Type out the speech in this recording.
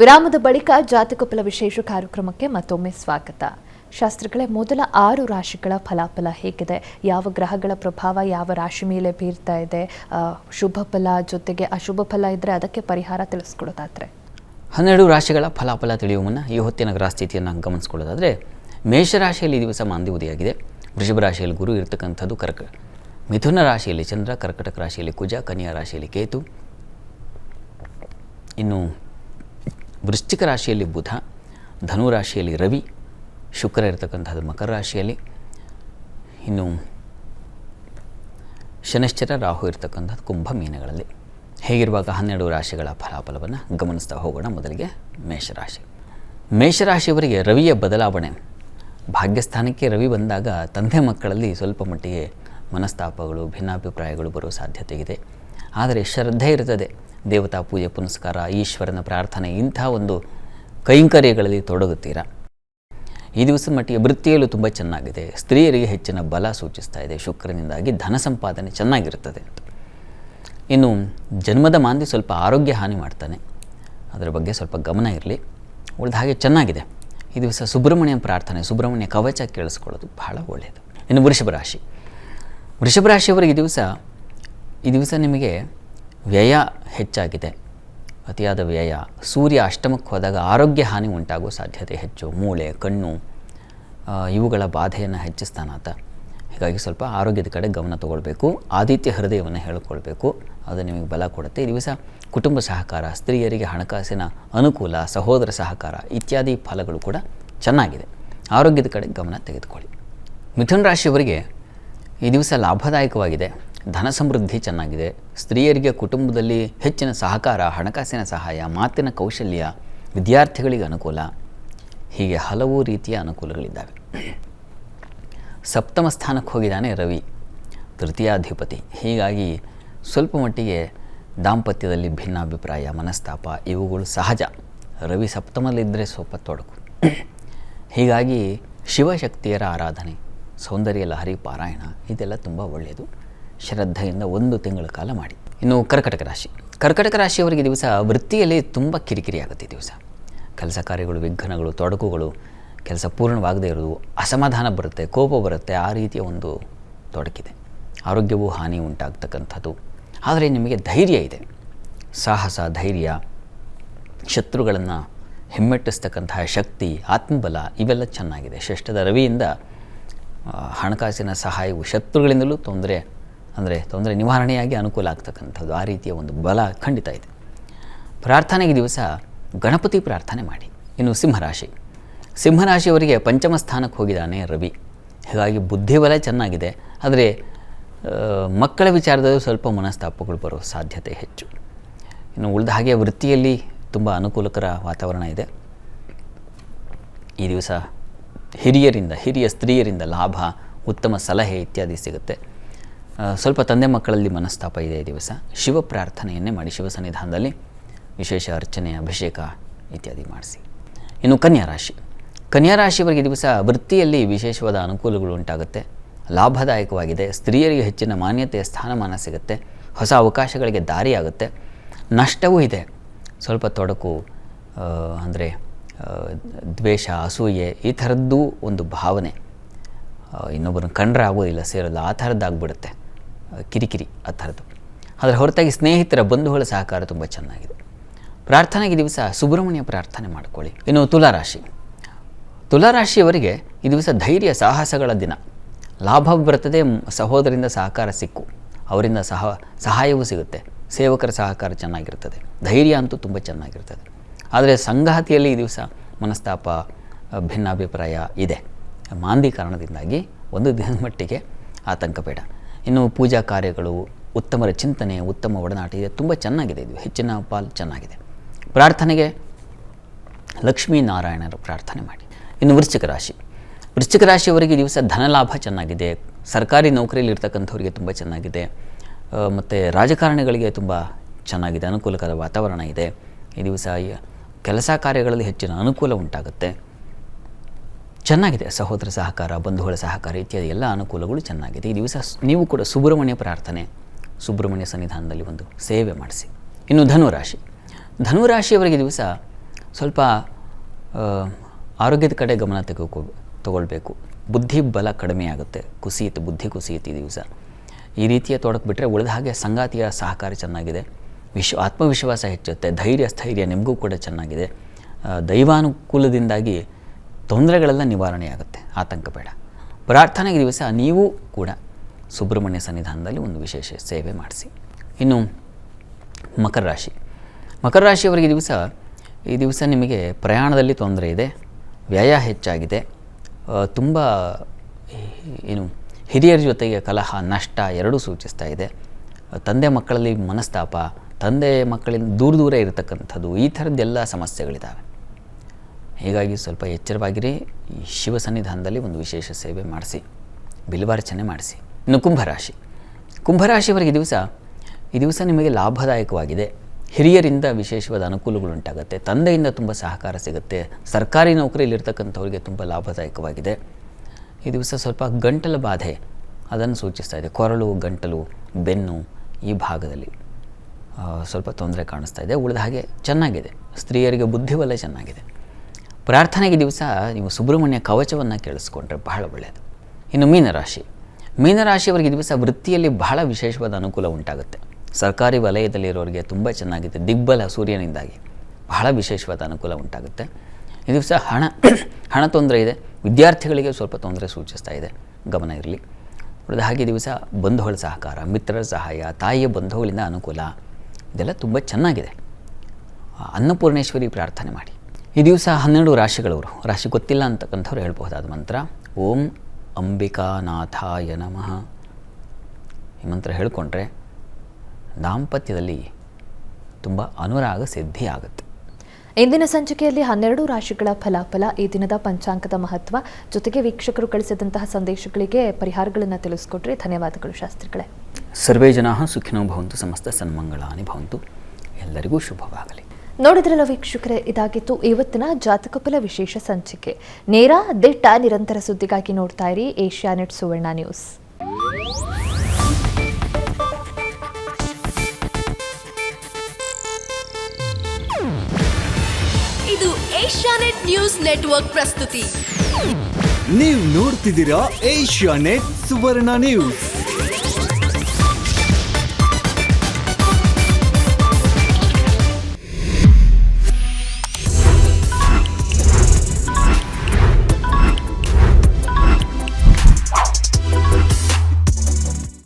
ವಿರಾಮದ ಬಳಿಕ ಜಾತಕ ಫಲ ವಿಶೇಷ ಕಾರ್ಯಕ್ರಮಕ್ಕೆ ಮತ್ತೊಮ್ಮೆ ಸ್ವಾಗತ. ಶಾಸ್ತ್ರಗಳೇ, ಮೊದಲ ಆರು ರಾಶಿಗಳ ಫಲಾಫಲ ಹೇಗಿದೆ? ಯಾವ ಗ್ರಹಗಳ ಪ್ರಭಾವ, ಯಾವ ರಾಶಿ ಮೇಲೆ ಬೀರ್ತಾ ಇದೆ? ಶುಭ ಫಲ ಜೊತೆಗೆ ಅಶುಭ ಫಲ ಇದ್ದರೆ ಅದಕ್ಕೆ ಪರಿಹಾರ ತಿಳಿಸ್ಕೊಡೋದಾದ್ರೆ. ಹನ್ನೆರಡು ರಾಶಿಗಳ ಫಲಾಫಲ ತಿಳಿಯುವ ಮುನ್ನ ಈ ಹೊತ್ತಿನ ಗ್ರಹಸ್ಥಿತಿಯನ್ನು ಗಮನಿಸ್ಕೊಳ್ಳೋದಾದರೆ, ಮೇಷರಾಶಿಯಲ್ಲಿ ದಿವಸ ಮಾಂದಿ ಉದಯಾಗಿದೆ ವೃಷಭ ರಾಶಿಯಲ್ಲಿ ಗುರು ಇರತಕ್ಕಂಥದ್ದು ಕರ್ಕ. ಮಿಥುನ ರಾಶಿಯಲ್ಲಿ ಚಂದ್ರ, ಕರ್ಕಟಕ ರಾಶಿಯಲ್ಲಿ ಕುಜ, ಕನ್ಯಾ ರಾಶಿಯಲ್ಲಿ ಕೇತು. ಇನ್ನು ವೃಶ್ಚಿಕ ರಾಶಿಯಲ್ಲಿ ಬುಧ ಧನು ರಾಶಿಯಲ್ಲಿ ರವಿ, ಶುಕ್ರ ಇರತಕ್ಕಂಥದ್ದು ಮಕರ ರಾಶಿಯಲ್ಲಿ. ಇನ್ನು ಶನಿಶ್ಚರ ರಾಹು ಇರತಕ್ಕಂಥದ್ದು ಕುಂಭ ಮೀನಗಳಲ್ಲಿ. ಹೇಗಿರುವಾಗ ಹನ್ನೆರಡು ರಾಶಿಗಳ ಫಲಾಫಲವನ್ನು ಗಮನಿಸ್ತಾ ಹೋಗೋಣ ಮೊದಲಿಗೆ ಮೇಷರಾಶಿ. ಮೇಷರಾಶಿಯವರಿಗೆ ರವಿಯ ಬದಲಾವಣೆ. ಭಾಗ್ಯಸ್ಥಾನಕ್ಕೆ ರವಿ ಬಂದಾಗ ತಂದೆ ಮಕ್ಕಳಲ್ಲಿ ಸ್ವಲ್ಪ ಮಟ್ಟಿಗೆ ಮನಸ್ತಾಪಗಳು, ಭಿನ್ನಾಭಿಪ್ರಾಯಗಳು ಬರೋ ಸಾಧ್ಯತೆ ಇದೆ. ಆದರೆ ಶ್ರದ್ಧೆ ಇರ್ತದೆ. ದೇವತಾ ಪೂಜೆ ಪುನಸ್ಕಾರ, ಈಶ್ವರನ ಪ್ರಾರ್ಥನೆ, ಇಂಥ ಒಂದು ಕೈಂಕರ್ಯಗಳಲ್ಲಿ ತೊಡಗುತ್ತೀರಾ? ಈ ದಿವಸದ ಮಟ್ಟಿಗೆ ವೃತ್ತಿಯಲ್ಲೂ ತುಂಬ ಚೆನ್ನಾಗಿದೆ. ಸ್ತ್ರೀಯರಿಗೆ ಹೆಚ್ಚಿನ ಬಲ ಸೂಚಿಸ್ತಾ ಇದೆ. ಶುಕ್ರನಿಂದಾಗಿ ಧನ ಸಂಪಾದನೆ ಚೆನ್ನಾಗಿರುತ್ತದೆ ಇನ್ನು ಜನ್ಮದ ಮಾಂದಿ ಸ್ವಲ್ಪ ಆರೋಗ್ಯ ಹಾನಿ ಮಾಡ್ತಾನೆ. ಅದರ ಬಗ್ಗೆ ಸ್ವಲ್ಪ ಗಮನ ಇರಲಿ. ಉಳಿದ ಹಾಗೆ ಚೆನ್ನಾಗಿದೆ. ಈ ದಿವಸ ಸುಬ್ರಹ್ಮಣ್ಯ ಪ್ರಾರ್ಥನೆ, ಸುಬ್ರಹ್ಮಣ್ಯ ಕವಚ ಕೇಳಿಸ್ಕೊಳ್ಳೋದು ಬಹಳ ಒಳ್ಳೆಯದು. ಇನ್ನು ವೃಷಭ ರಾಶಿ. ವೃಷಭ ರಾಶಿಯವರಿಗೆ ಈ ದಿವಸ ಈ ದಿವಸ ನಿಮಗೆ ವ್ಯಯ ಹೆಚ್ಚಾಗಿದೆ. ಅತಿಯಾದ ವ್ಯಯ. ಸೂರ್ಯ ಅಷ್ಟಮಕ್ಕೆ ಹೋದಾಗ ಆರೋಗ್ಯ ಹಾನಿ ಉಂಟಾಗುವ ಸಾಧ್ಯತೆ ಹೆಚ್ಚು. ಮೂಳೆ, ಕಣ್ಣು ಇವುಗಳ ಬಾಧೆಯನ್ನು ಹೆಚ್ಚಿಸ್ತಾನಾತ ಹೀಗಾಗಿ ಸ್ವಲ್ಪ ಆರೋಗ್ಯದ ಕಡೆ ಗಮನ ತಗೊಳ್ಬೇಕು. ಆದಿತ್ಯ ಹೃದಯವನ್ನು ಹೇಳಿಕೊಳ್ಬೇಕು. ಅದು ನಿಮಗೆ ಬಲ ಕೊಡುತ್ತೆ. ಈ ದಿವಸ ಕುಟುಂಬ ಸಹಕಾರ, ಸ್ತ್ರೀಯರಿಗೆ ಹಣಕಾಸಿನ ಅನುಕೂಲ, ಸಹೋದರ ಸಹಕಾರ ಇತ್ಯಾದಿ ಫಲಗಳು ಕೂಡ ಚೆನ್ನಾಗಿದೆ. ಆರೋಗ್ಯದ ಕಡೆ ಗಮನ ತೆಗೆದುಕೊಳ್ಳಿ. ಮಿಥುನ ರಾಶಿಯವರಿಗೆ ಈ ದಿವಸ ಲಾಭದಾಯಕವಾಗಿದೆ. ಧನ ಸಮೃದ್ಧಿ ಚೆನ್ನಾಗಿದೆ. ಸ್ತ್ರೀಯರಿಗೆ ಕುಟುಂಬದಲ್ಲಿ ಹೆಚ್ಚಿನ ಸಹಕಾರ, ಹಣಕಾಸಿನ ಸಹಾಯ, ಮಾತಿನ ಕೌಶಲ್ಯ ವಿದ್ಯಾರ್ಥಿಗಳಿಗೆ ಅನುಕೂಲ. ಹೀಗೆ ಹಲವು ರೀತಿಯ ಅನುಕೂಲಗಳಿದ್ದಾವೆ. ಸಪ್ತಮ ಸ್ಥಾನಕ್ಕೆ ಹೋಗಿದ್ದಾನೆ ರವಿ. ತೃತೀಯಾಧಿಪತಿ. ಹೀಗಾಗಿ ಸ್ವಲ್ಪ ಮಟ್ಟಿಗೆ ದಾಂಪತ್ಯದಲ್ಲಿ ಭಿನ್ನಾಭಿಪ್ರಾಯ, ಮನಸ್ತಾಪ ಇವುಗಳು ಸಹಜ. ರವಿ ಸಪ್ತಮಲ್ಲಿದ್ದರೆ ಸ್ವಲ್ಪ ತೊಡಕು. ಹೀಗಾಗಿ ಶಿವಶಕ್ತಿಯರ ಆರಾಧನೆ, ಸೌಂದರ್ಯ ಲಹರಿ ಪಾರಾಯಣ, ಇದೆಲ್ಲ ತುಂಬ ಒಳ್ಳೆಯದು. ಶ್ರದ್ಧೆಯಿಂದ ಒಂದು ತಿಂಗಳ ಕಾಲ ಮಾಡಿ. ಇನ್ನು ಕರ್ಕಟಕ ರಾಶಿ. ಕರ್ಕಟಕ ರಾಶಿಯವರಿಗೆ ದಿವಸ ವೃತ್ತಿಯಲ್ಲಿ ತುಂಬ ಕಿರಿಕಿರಿ ಆಗುತ್ತೆ ದಿವಸ. ಕೆಲಸ ಕಾರ್ಯಗಳು, ವಿಘ್ನಗಳು, ತೊಡಕುಗಳು, ಕೆಲಸ ಪೂರ್ಣವಾಗದೇ ಇರೋದು ಅಸಮಾಧಾನ ಬರುತ್ತೆ, ಕೋಪ ಬರುತ್ತೆ, ಆ ರೀತಿಯ ಒಂದು ತೊಡಕಿದೆ. ಆರೋಗ್ಯವೂ ಹಾನಿ ಉಂಟಾಗ್ತಕ್ಕಂಥದ್ದು. ಆದರೆ ನಿಮಗೆ ಧೈರ್ಯ ಇದೆ. ಸಾಹಸ, ಧೈರ್ಯ, ಶತ್ರುಗಳನ್ನು ಹಿಮ್ಮೆಟ್ಟಿಸ್ತಕ್ಕಂತಹ ಶಕ್ತಿ, ಆತ್ಮಬಲ ಇವೆಲ್ಲ ಚೆನ್ನಾಗಿದೆ. ಶ್ರೇಷ್ಠದ ರವಿಯಿಂದ ಹಣಕಾಸಿನ ಸಹಾಯವು ಶತ್ರುಗಳಿಂದಲೂ ತೊಂದರೆ ಅಂದರೆ ತೊಂದರೆ ನಿವಾರಣೆಯಾಗಿ ಅನುಕೂಲ ಆಗ್ತಕ್ಕಂಥದ್ದು. ಆ ರೀತಿಯ ಒಂದು ಬಲ ಖಂಡಿತ ಇದೆ. ಪ್ರಾರ್ಥನೆಗೆ ದಿವಸ ಗಣಪತಿ ಪ್ರಾರ್ಥನೆ ಮಾಡಿ. ಇನ್ನು ಸಿಂಹರಾಶಿ. ಸಿಂಹರಾಶಿಯವರಿಗೆ ಪಂಚಮ ಸ್ಥಾನಕ್ಕೆ ಹೋಗಿದ್ದಾನೆ ರವಿ. ಹೀಗಾಗಿ ಬುದ್ಧಿಬಲ ಚೆನ್ನಾಗಿದೆ. ಆದರೆ ಮಕ್ಕಳ ವಿಚಾರದಲ್ಲೂ ಸ್ವಲ್ಪ ಮನಸ್ತಾಪಗಳು ಬರೋ ಸಾಧ್ಯತೆ ಹೆಚ್ಚು. ಇನ್ನು ಉಳಿದ ಹಾಗೆ ವೃತ್ತಿಯಲ್ಲಿ ತುಂಬ ಅನುಕೂಲಕರ ವಾತಾವರಣ ಇದೆ. ಈ ದಿವಸ ಹಿರಿಯರಿಂದ, ಹಿರಿಯ ಸ್ತ್ರೀಯರಿಂದ ಲಾಭ, ಉತ್ತಮ ಸಲಹೆ ಇತ್ಯಾದಿ ಸಿಗುತ್ತೆ. ಸ್ವಲ್ಪ ತಂದೆ ಮಕ್ಕಳಲ್ಲಿ ಮನಸ್ತಾಪ ಇದೆ ದಿವಸ. ಶಿವ ಪ್ರಾರ್ಥನೆಯನ್ನೇ ಮಾಡಿ, ಶಿವ ಸನ್ನಿಧಾನದಲ್ಲಿ ವಿಶೇಷ ಅರ್ಚನೆ, ಅಭಿಷೇಕ ಇತ್ಯಾದಿ ಮಾಡಿಸಿ. ಇನ್ನು ಕನ್ಯಾ ರಾಶಿ. ಕನ್ಯಾ ರಾಶಿಯವರಿಗೆ ದಿವಸ ವೃತ್ತಿಯಲ್ಲಿ ವಿಶೇಷವಾದ ಅನುಕೂಲಗಳು ಉಂಟಾಗುತ್ತೆ. ಲಾಭದಾಯಕವಾಗಿದೆ. ಸ್ತ್ರೀಯರಿಗೆ ಹೆಚ್ಚಿನ ಮಾನ್ಯತೆಯ ಸ್ಥಾನಮಾನ ಸಿಗುತ್ತೆ. ಹೊಸ ಅವಕಾಶಗಳಿಗೆ ದಾರಿಯಾಗುತ್ತೆ. ನಷ್ಟವೂ ಇದೆ. ಸ್ವಲ್ಪ ತೊಡಕು ಅಂದರೆ ದ್ವೇಷ, ಅಸೂಯೆ ಈ ಥರದ್ದು ಒಂದು ಭಾವನೆ. ಇನ್ನೊಬ್ಬರನ್ನು ಕಂಡ್ರೆ ಆಗೋದಿಲ್ಲ ಸೇರಲ್ಲ ಆ ಥರದ್ದಾಗ್ಬಿಡುತ್ತೆ. ಕಿರಿಕಿರಿ ಆ ಥರದ್ದು. ಅದರ ಹೊರತಾಗಿ ಸ್ನೇಹಿತರ ಬಂಧುಗಳ ಸಹಕಾರ ತುಂಬ ಚೆನ್ನಾಗಿದೆ. ಪ್ರಾರ್ಥನೆಗೆ ದಿವಸ ಸುಬ್ರಹ್ಮಣ್ಯ ಪ್ರಾರ್ಥನೆ ಮಾಡಿಕೊಳ್ಳಿ. ಇನ್ನು ತುಲಾರಾಶಿ. ತುಲಾರಾಶಿಯವರಿಗೆ ಈ ದಿವಸ ಧೈರ್ಯ, ಸಾಹಸಗಳ ದಿನ. ಲಾಭ ಬರ್ತದೆ ಸಹೋದರಿಂದ ಸಹಕಾರ ಸಿಕ್ಕು. ಅವರಿಂದ ಸಹ, ಸಹಾಯವೂ ಸಿಗುತ್ತೆ. ಸೇವಕರ ಸಹಕಾರ ಚೆನ್ನಾಗಿರ್ತದೆ. ಧೈರ್ಯ ಅಂತೂ ತುಂಬ ಚೆನ್ನಾಗಿರ್ತದೆ. ಆದರೆ ಸಂಗಾತಿಯಲ್ಲಿ ಈ ದಿವಸ ಮನಸ್ತಾಪ, ಭಿನ್ನಾಭಿಪ್ರಾಯ ಇದೆ. ಮಾಂದಿ ಕಾರಣದಿಂದಾಗಿ ಒಂದು ದಿನದ ಮಟ್ಟಿಗೆ ಆತಂಕ ಬೇಡ. ಇನ್ನು ಪೂಜಾ ಕಾರ್ಯಗಳು, ಉತ್ತಮರ ಚಿಂತನೆ, ಉತ್ತಮ ಒಡನಾಟ ಇದೆ ತುಂಬ ಚೆನ್ನಾಗಿದೆ ಇದು. ಹೆಚ್ಚಿನ ಪಾಲ್ ಚೆನ್ನಾಗಿದೆ. ಪ್ರಾರ್ಥನೆಗೆ ಲಕ್ಷ್ಮೀನಾರಾಯಣರು ಪ್ರಾರ್ಥನೆ ಮಾಡಿ. ಇನ್ನು ವೃಶ್ಚಿಕ ರಾಶಿ. ವೃಶ್ಚಿಕ ರಾಶಿಯವರಿಗೆ ದಿವಸ ಧನಲಾಭ ಚೆನ್ನಾಗಿದೆ. ಸರ್ಕಾರಿ ನೌಕರಿಯಲ್ಲಿ ಇರ್ತಕ್ಕಂಥವ್ರಿಗೆ ತುಂಬ ಚೆನ್ನಾಗಿದೆ. ಮತ್ತು ರಾಜಕಾರಣಿಗಳಿಗೆ ತುಂಬ ಚೆನ್ನಾಗಿದೆ. ಅನುಕೂಲಕರ ವಾತಾವರಣ ಇದೆ. ಈ ದಿವಸ ಕೆಲಸ ಕಾರ್ಯಗಳಲ್ಲಿ ಹೆಚ್ಚಿನ ಅನುಕೂಲ ಉಂಟಾಗುತ್ತೆ. ಚೆನ್ನಾಗಿದೆ. ಸಹೋದರ ಸಹಕಾರ, ಬಂಧುಗಳ ಸಹಕಾರ ಇತ್ಯಾದಿ ಎಲ್ಲ ಅನುಕೂಲಗಳು ಚೆನ್ನಾಗಿದೆ. ಈ ದಿವಸ ನೀವು ಕೂಡ ಸುಬ್ರಹ್ಮಣ್ಯ ಪ್ರಾರ್ಥನೆ, ಸುಬ್ರಹ್ಮಣ್ಯ ಸನ್ನಿಧಾನದಲ್ಲಿ ಒಂದು ಸೇವೆ ಮಾಡಿಸಿ. ಇನ್ನು ಧನುರಾಶಿ. ಧನುರಾಶಿಯವರಿಗೆ ದಿವಸ ಸ್ವಲ್ಪ ಆರೋಗ್ಯದ ಕಡೆ ಗಮನ ತೆಗೆದುಕೊ ತಗೊಳ್ಬೇಕು. ಬುದ್ಧಿ ಬಲ ಕಡಿಮೆ ಆಗುತ್ತೆ. ಕುಸಿಯುತ್ತೆ, ಬುದ್ಧಿ ಕುಸಿಯುತ್ತೆ ಈ ದಿವಸ. ಈ ರೀತಿಯ ತೊಡಕ್ಬಿಟ್ರೆ ಉಳಿದ ಹಾಗೆ ಸಂಗಾತಿಯ ಸಹಕಾರ ಚೆನ್ನಾಗಿದೆ. ವಿಶ್ವ ಆತ್ಮವಿಶ್ವಾಸ ಹೆಚ್ಚುತ್ತೆ. ಧೈರ್ಯ, ಸ್ಥೈರ್ಯ ನಿಮಗೂ ಕೂಡ ಚೆನ್ನಾಗಿದೆ. ದೈವಾನುಕೂಲದಿಂದಾಗಿ ತೊಂದರೆಗಳೆಲ್ಲ ನಿವಾರಣೆಯಾಗುತ್ತೆ ಆತಂಕ ಬೇಡ. ಪ್ರಾರ್ಥನೆಗೆ ದಿವಸ ನೀವು ಕೂಡ ಸುಬ್ರಹ್ಮಣ್ಯ ಸನ್ನಿಧಾನದಲ್ಲಿ ಒಂದು ವಿಶೇಷ ಸೇವೆ ಮಾಡಿಸಿ. ಇನ್ನು ಮಕರ ರಾಶಿ. ಮಕರ ರಾಶಿಯವರಿಗೆ ದಿವಸ, ಈ ದಿವಸ ನಿಮಗೆ ಪ್ರಯಾಣದಲ್ಲಿ ತೊಂದರೆ ಇದೆ, ವ್ಯಯ ಹೆಚ್ಚಾಗಿದೆ ತುಂಬ ಏನು ಹಿರಿಯರ ಜೊತೆಗೆ ಕಲಹ, ನಷ್ಟ ಎರಡೂ ಸೂಚಿಸ್ತಾ ಇದೆ. ತಂದೆ ಮಕ್ಕಳಲ್ಲಿ ಮನಸ್ತಾಪ, ತಂದೆ ಮಕ್ಕಳಿಂದ ದೂರ ದೂರ ಇರತಕ್ಕಂಥದ್ದು, ಈ ಥರದ್ದೆಲ್ಲ ಸಮಸ್ಯೆಗಳಿದ್ದಾವೆ. ಹೀಗಾಗಿ ಸ್ವಲ್ಪ ಎಚ್ಚರವಾಗಿರಿ. ಈ ಶಿವ ಸನ್ನಿಧಾನದಲ್ಲಿ ಒಂದು ವಿಶೇಷ ಸೇವೆ ಮಾಡಿಸಿ, ಬಿಲ್ವಾರ್ಚನೆ ಮಾಡಿಸಿ. ಇನ್ನು ಕುಂಭರಾಶಿ. ಕುಂಭರಾಶಿಯವರಿಗೆ ದಿವಸ, ಈ ದಿವಸ ನಿಮಗೆ ಲಾಭದಾಯಕವಾಗಿದೆ. ಹಿರಿಯರಿಂದ ವಿಶೇಷವಾದ ಅನುಕೂಲಗಳುಂಟಾಗುತ್ತೆ ತಂದೆಯಿಂದ ತುಂಬ ಸಹಕಾರ ಸಿಗುತ್ತೆ. ಸರ್ಕಾರಿ ನೌಕರಿಯಲ್ಲಿರ್ತಕ್ಕಂಥವ್ರಿಗೆ ತುಂಬ ಲಾಭದಾಯಕವಾಗಿದೆ. ಈ ದಿವಸ ಸ್ವಲ್ಪ ಗಂಟಲ ಬಾಧೆ. ಅದನ್ನು ಸೂಚಿಸ್ತಾ ಇದೆ. ಕೊರಳು, ಗಂಟಲು, ಬೆನ್ನು ಈ ಭಾಗದಲ್ಲಿ ಸ್ವಲ್ಪ ತೊಂದರೆ ಕಾಣಿಸ್ತಾ ಇದೆ. ಉಳಿದ ಹಾಗೆ ಚೆನ್ನಾಗಿದೆ. ಸ್ತ್ರೀಯರಿಗೆ ಬುದ್ಧಿಬಲ ಚೆನ್ನಾಗಿದೆ. ಪ್ರಾರ್ಥನೆಗೆ ದಿವಸ ನೀವು ಸುಬ್ರಹ್ಮಣ್ಯ ಕವಚವನ್ನು ಕೇಳಿಸ್ಕೊಂಡ್ರೆ ಬಹಳ ಒಳ್ಳೆಯದು ಇನ್ನು ಮೀನರಾಶಿ. ಮೀನರಾಶಿಯವರಿಗೆ ದಿವಸ ವೃತ್ತಿಯಲ್ಲಿ ಬಹಳ ವಿಶೇಷವಾದ ಅನುಕೂಲ ಉಂಟಾಗುತ್ತೆ. ಸರ್ಕಾರಿ ವಲಯದಲ್ಲಿರೋರಿಗೆ ತುಂಬ ಚೆನ್ನಾಗಿದೆ. ದಿಗ್ಬಲ ಸೂರ್ಯನಿಂದಾಗಿ ಬಹಳ ವಿಶೇಷವಾದ ಅನುಕೂಲ ಉಂಟಾಗುತ್ತೆ. ಈ ದಿವಸ ಹಣ ಹಣ ತೊಂದರೆ ಇದೆ. ವಿದ್ಯಾರ್ಥಿಗಳಿಗೆ ಸ್ವಲ್ಪ ತೊಂದರೆ ಸೂಚಿಸ್ತಾ ಇದೆ. ಗಮನ ಇರಲಿ. ಉಳಿದ ಹಾಗೆ ದಿವಸ ಬಂಧುಗಳ ಸಹಕಾರ, ಮಿತ್ರರ ಸಹಾಯ, ತಾಯಿಯ ಬಂಧುಗಳಿಂದ ಅನುಕೂಲ. ಇದೆಲ್ಲ ತುಂಬ ಚೆನ್ನಾಗಿದೆ. ಅನ್ನಪೂರ್ಣೇಶ್ವರಿ ಪ್ರಾರ್ಥನೆ ಮಾಡಿ. ಈ ದಿವಸ ಹನ್ನೆರಡು ರಾಶಿಗಳವರು ರಾಶಿ ಗೊತ್ತಿಲ್ಲ ಅಂತಕ್ಕಂಥವ್ರು ಹೇಳ್ಬಹುದಾದ ಮಂತ್ರ ಓಂ ಅಂಬಿಕಾನಾಥಾಯ ನಮಃ. ಈ ಮಂತ್ರ ಹೇಳಿಕೊಂಡ್ರೆ ದಾಂಪತ್ಯದಲ್ಲಿ ತುಂಬ ಅನುರಾಗ ಸಿದ್ಧಿ ಆಗುತ್ತೆ. ಇಂದಿನ ಸಂಚಿಕೆಯಲ್ಲಿ ಹನ್ನೆರಡು ರಾಶಿಗಳ ಫಲಾಫಲ ಈ ದಿನದ ಪಂಚಾಂಗದ ಮಹತ್ವ ಜೊತೆಗೆ ವೀಕ್ಷಕರು ಕಳಿಸಿದಂತಹ ಸಂದೇಶಗಳಿಗೆ ಪರಿಹಾರಗಳನ್ನು ತಿಳಿಸ್ಕೊಟ್ರಿ ಧನ್ಯವಾದಗಳು ಶಾಸ್ತ್ರಿಗಳೇ. ಸರ್ವೇ ಜನ ಸುಖಿನೋ ಭವಂತು ಸಮಸ್ತ ಸನ್ಮಂಗಳಾನಿ ಭವಂತು. ಎಲ್ಲರಿಗೂ ಶುಭವಾಗಲಿ. ನೋಡಿದ್ರಲ್ಲ ವೀಕ್ಷಕರೇ ಇದಾಗಿತ್ತು ಇವತ್ತಿನ ಜಾತಕಫಲ ವಿಶೇಷ ಸಂಚಿಕೆ. ನೇರ ದಿಟ್ಟ ನಿರಂತರ ಸುದ್ದಿಗಾಗಿ ನೋಡ್ತಾ ಇರಿ ಏಷ್ಯಾನೆಟ್ ಸುವರ್ಣ ನ್ಯೂಸ್. ಇದು ಏಷ್ಯಾನೆಟ್ ನ್ಯೂಸ್ ನೆಟ್ವರ್ಕ್ ಪ್ರಸ್ತುತಿ. ನೀವು ನೋಡ್ತಿದ್ದೀರಾ ಏಷ್ಯಾ ನೆಟ್ ಸುವರ್ಣ ನ್ಯೂಸ್.